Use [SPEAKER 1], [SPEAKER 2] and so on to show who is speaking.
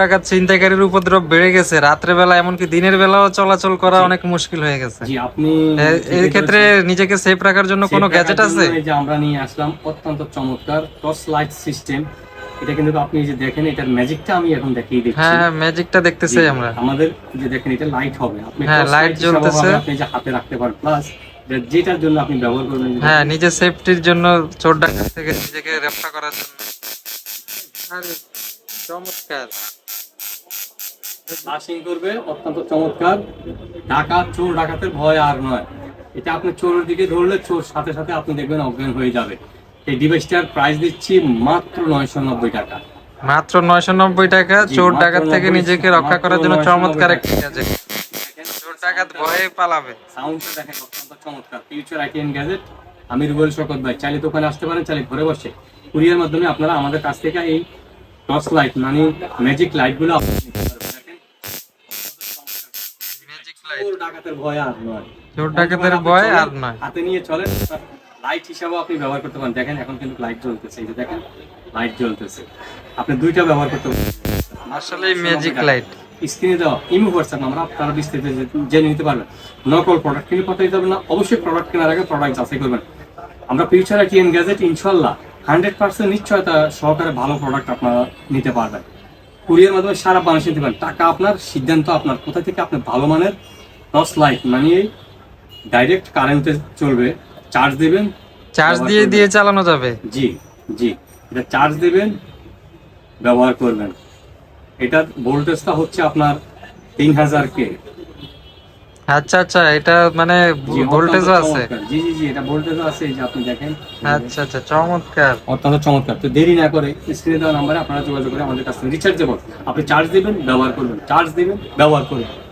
[SPEAKER 1] ডাকাত ছিনতাইকারীর উপদ্রব বেড়ে গেছে। রাত্রে বেলা এমনকি দিনের বেলাও চলাচল করা অনেক মুশকিল হয়ে গেছে।
[SPEAKER 2] জি আপনি
[SPEAKER 1] এই ক্ষেত্রে নিজেকে সেফ রাখার জন্য কোনো গ্যাজেট আছে?
[SPEAKER 2] এই যে আমরা নিয়ে আসলাম অত্যন্ত চমৎকার টর্চ লাইট সিস্টেম এটা কিন্তু আপনি যে দেখেন এটার ম্যাজিকটা আমি এখন দেখিয়ে দিচ্ছি।
[SPEAKER 1] হ্যাঁ ম্যাজিকটা দেখতেছি আমরা।
[SPEAKER 2] আমাদের যে দেখেন এটা লাইট হবে। আপনি
[SPEAKER 1] হ্যাঁ,
[SPEAKER 2] হিসাবে
[SPEAKER 1] জ্বলতেছে।
[SPEAKER 2] আপনি যে হাতে রাখতে পারেন প্লাস যেটার জন্য আপনি ব্যবহার করবেন
[SPEAKER 1] হ্যাঁ নিজের সেফটির জন্য চোর ডাকাত থেকে নিজেকে রক্ষা করার জন্য। আরে, চমৎকার।
[SPEAKER 2] ফ্লাশিং করবে অত্যন্ত চমৎকার। ডাকাত চোর ডাকাতের ভয় আর নয়। এটা আপনি চোরের দিকে ধরলে চোর সাথে সাথে আপনি দেখবেন অজ্ঞান হয়ে যাবে। এই ডিভাইসটার প্রাইস দিচ্ছি মাত্র নয়শো নব্বই টাকা।
[SPEAKER 1] মাত্র নয়শো নব্বই টাকা চোর ডাকাত থেকে নিজেকে রক্ষা করার জন্য চমৎকার। একটি গ্যাজেট চোর ডাকাত ভয়ে পালাবে।
[SPEAKER 2] সাউন্ডটা দেখেন অত্যন্ত চমৎকার। ফিউচার আইটিএন গ্যাজেট আমি রুবেল শকত ভাই চাইলে দোকানে আসতে পারেন চাইলে ঘরে বসে। কুরিয়ার মাধ্যমে আপনারা আমাদের কাছ থেকে এই টর্চ লাইট মানে ম্যাজিক লাইটগুলো আপনারা চোর ডাকাতের ভয় আর নয়।
[SPEAKER 1] চোর ডাকাতের ভয় আর নয়।
[SPEAKER 2] হাতে নিয়ে চলেন লাইট হিসাবেও আপনি ব্যবহার করতে পারেন। দেখেন এখন কিন্তু লাইট জ্বলতেছে। এই যে দেখেন লাইট জ্বলতেছে। আপনি দুইটা ব্যবহার করতে পারেন।
[SPEAKER 1] আসলে ম্যাজিক লাইট
[SPEAKER 2] স্ক্রিনে দেওয়া ইমো হোয়াটসঅ্যাপ আমরা আপনারা বিস্তারিত জেনে নিতে পারবেন। নকল প্রোডাক্ট কিনে কথা দিতে না। অবশ্যই প্রোডাক্ট কেনার আগে প্রোডাক্ট যাচাই করবেন। আমরা ফিউচার টিএন গ্যাজেট ইনশাল্লাহ হান্ড্রেড পার্সেন্ট নিশ্চয়তা সহকারে ভালো প্রোডাক্ট আপনারা নিতে পারবেন। কুরিয়ার মাধ্যমে সারা বাংলাদেশে নিতে পারেন। টাকা আপনার সিদ্ধান্ত আপনার। কোথা থেকে আপনার ভালো মানের টর্চ লাইট মানে ডাইরেক্ট কারেন্টে চলবে। চার্জ দেবেন
[SPEAKER 1] চার্জ দিয়ে দিয়ে চালানো যাবে?
[SPEAKER 2] জি জি। এটা চার্জ দেবেন ব্যবহার করবেন। এটার ভোল্টেজটা হচ্ছে আপনার তিন হাজার কে
[SPEAKER 1] আচ্ছা আচ্ছা এটা মানে ভোল্টেজও আছে।
[SPEAKER 2] জি জি জি এটা ভোল্টেজও আছে এই যে আপনি দেখেন।
[SPEAKER 1] আচ্ছা আচ্ছা চমৎকার।
[SPEAKER 2] অত্যন্ত চমৎকার। তো দেরি না করে স্ক্রিনে দেওয়া নাম্বারে আপনারা যোগাযোগ করে আমাদের কাছে রিচার্জেবল আপনি চার্জ দিবেন ব্যবহার করবেন। চার্জ দিবেন ব্যবহার করবেন।